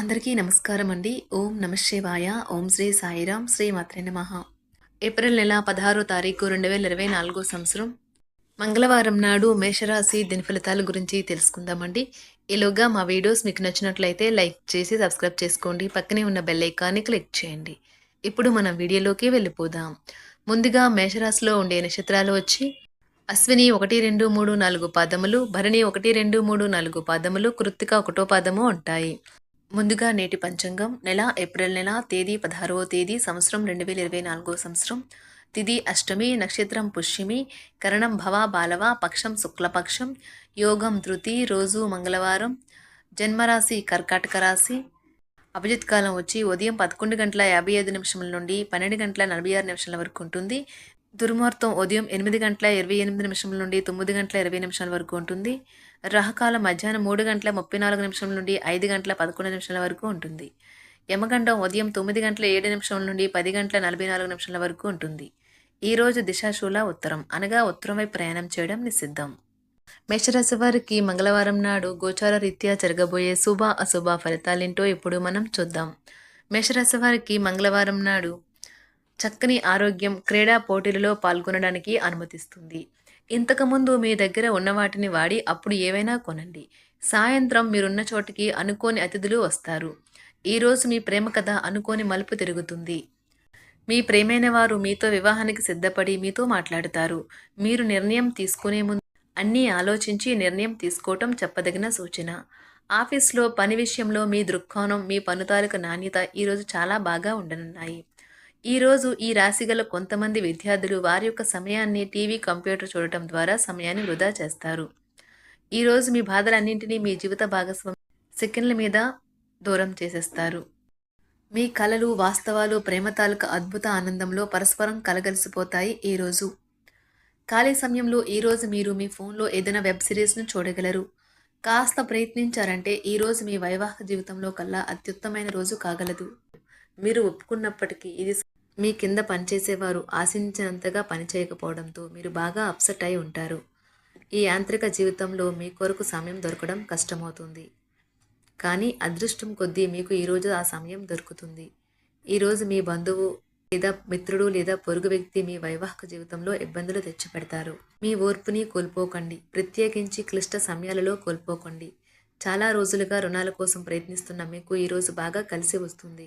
అందరికీ నమస్కారం అండి. ఓం నమశివాయ ఓం శ్రీ సాయిరాం. శ్రీ మాత్రే నమ. ఏప్రిల్ నెల పదహారో తారీఖు రెండు వేల ఇరవై నాలుగో సంవత్సరం. మంగళవారం నాడు మేషరాశి దిన ఫలితాల గురించి తెలుసుకుందామండి. ఈలోగా మా వీడియోస్ మీకు నచ్చినట్లయితే లైక్ చేసి సబ్స్క్రైబ్ చేసుకోండి. పక్కనే ఉన్న బెల్ ఐకాన్ని క్లిక్ చేయండి. ఇప్పుడు మనం వీడియోలోకి వెళ్ళిపోదాం. ముందుగా మేషరాశిలో ఉండే నక్షత్రాలు వచ్చి అశ్విని ఒకటి రెండు మూడు నాలుగు పాదములు భరణి ఒకటి రెండు మూడు నాలుగు పాదములు కృత్తిక ఒకటో పాదము ఉంటాయి. ముందుగా నేటి పంచాంగం నెల ఏప్రిల్ నెల తేదీ పదహారవ తేదీ సంవత్సరం రెండు వేల ఇరవై నాలుగో సంవత్సరం. తిది అష్టమి నక్షత్రం పుష్యమి కరణం భవ బాలవ పక్షం శుక్లపక్షం యోగం ధృతి రోజు మంగళవారం. జన్మరాశి కర్కాటక రాశి. అభిజిత్ కాలం వచ్చి ఉదయం పదకొండు గంటల యాభై ఐదు నిమిషముల నుండి పన్నెండు గంటల నలభై ఆరు నిమిషాల వరకు ఉంటుంది. దుర్ముహూర్తం ఉదయం ఎనిమిది గంటల ఇరవై ఎనిమిది నిమిషముల నుండి తొమ్మిది గంటల ఇరవై నిమిషాల వరకు ఉంటుంది. రహకాలం మధ్యాహ్నం మూడు గంటల ముప్పై నాలుగు నిమిషం నుండి ఐదు గంటల పదకొండు నిమిషాల వరకు ఉంటుంది. యమగండం ఉదయం తొమ్మిది గంటల ఏడు నిమిషం నుండి పది గంటల నలభై నాలుగు నిమిషాల వరకు ఉంటుంది. ఈరోజు దిశాశూల ఉత్తరం. అనగా ఉత్తరం వైపు ప్రయాణం చేయడం నిషిద్ధం. మేషరాశి వారికి మంగళవారం నాడు గోచార రీత్యా జరగబోయే శుభ అశుభ ఫలితాలేంటో ఇప్పుడు మనం చూద్దాం. మేషరాశి వారికి మంగళవారం నాడు చక్కని ఆరోగ్యం క్రీడా పోటీలలో పాల్గొనడానికి అనుమతిస్తుంది. ఇంతకుముందు మీ దగ్గర ఉన్న వాటిని వాడి అప్పుడు ఏవైనా కొనండి. సాయంత్రం మీరున్న చోటికి అనుకోని అతిథులు వస్తారు. ఈరోజు మీ ప్రేమ కథ అనుకోని మలుపు తిరుగుతుంది. మీ ప్రేమైన వారు మీతో వివాహానికి సిద్ధపడి మీతో మాట్లాడతారు. మీరు నిర్ణయం తీసుకునే ముందు అన్నీ ఆలోచించి నిర్ణయం తీసుకోవటం చెప్పదగిన సూచన. ఆఫీస్లో పని విషయంలో మీ దృక్కోణం మీ పనుతాలకు నాణ్యత ఈరోజు చాలా బాగా ఉండనున్నాయి. ఈరోజు ఈ రాశిగల కొంతమంది విద్యార్థులు వారి యొక్క సమయాన్ని టీవీ కంప్యూటర్ చూడటం ద్వారా సమయాన్ని వృధా చేస్తారు. ఈరోజు మీ బాధలన్నింటినీ మీ జీవిత భాగస్వామి సెకండ్ల మీద దూరం చేసేస్తారు. మీ కళలు వాస్తవాలు ప్రేమ తాలూక అద్భుత ఆనందంలో పరస్పరం కలగలిసిపోతాయి ఈరోజు ఖాళీ సమయంలో ఈరోజు మీరు మీ ఫోన్లో ఏదైనా వెబ్ సిరీస్ను చూడగలరు. కాస్త ప్రయత్నించారంటే ఈరోజు మీ వైవాహిక జీవితంలో కల్లా అత్యుత్తమైన రోజు కాగలదు. మీరు ఒప్పుకున్నప్పటికీ ఇది మీ కింద పనిచేసేవారు ఆశించినంతగా పనిచేయకపోవడంతో మీరు బాగా అప్సెట్ అయి ఉంటారు. ఈ యాంత్రిక జీవితంలో మీ కొరకు సమయం దొరకడం కష్టమవుతుంది. కానీ అదృష్టం కొద్దీ మీకు ఈరోజు ఆ సమయం దొరుకుతుంది. ఈరోజు మీ బంధువు లేదా మిత్రుడు లేదా పొరుగు వ్యక్తి మీ వైవాహిక జీవితంలో ఇబ్బందులు తెచ్చిపెడతారు. మీ ఓర్పుని కోల్పోకండి. ప్రత్యేకించి క్లిష్ట సమయాలలో కోల్పోకండి. చాలా రోజులుగా రుణాల కోసం ప్రయత్నిస్తున్న మీకు ఈరోజు బాగా కలిసి వస్తుంది.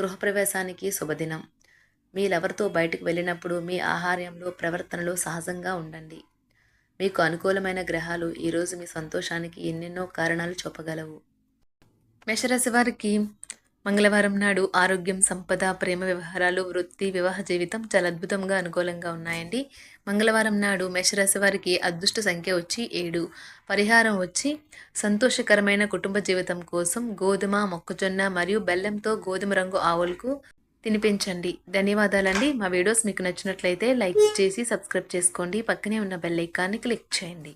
గృహప్రవేశానికి శుభదినం. మీరెవరితో బయటకు వెళ్ళినప్పుడు మీ ఆహార్యంలో ప్రవర్తనలో సహజంగా ఉండండి. మీకు అనుకూలమైన గ్రహాలు ఈరోజు మీ సంతోషానికి ఎన్నెన్నో కారణాలు చూపగలవు. మేషరాశి వారికి మంగళవారం నాడు ఆరోగ్యం సంపద ప్రేమ వ్యవహారాలు వృత్తి వివాహ జీవితం చాలా అద్భుతంగా అనుకూలంగా ఉన్నాయండి. మంగళవారం నాడు మేషరాశి వారికి అదృష్ట సంఖ్య వచ్చి ఏడు. పరిహారం వచ్చి సంతోషకరమైన కుటుంబ జీవితం కోసం గోధుమ మొక్కజొన్న మరియు బెల్లంతో గోధుమ రంగు ఆవులకు తినిపించండి. ధన్యవాదాలండి. మా వీడియోస్ మీకు నచ్చినట్లయితే లైక్ చేసి సబ్స్క్రైబ్ చేసుకోండి. పక్కనే ఉన్న బెల్ ఐకాన్ని క్లిక్ చేయండి.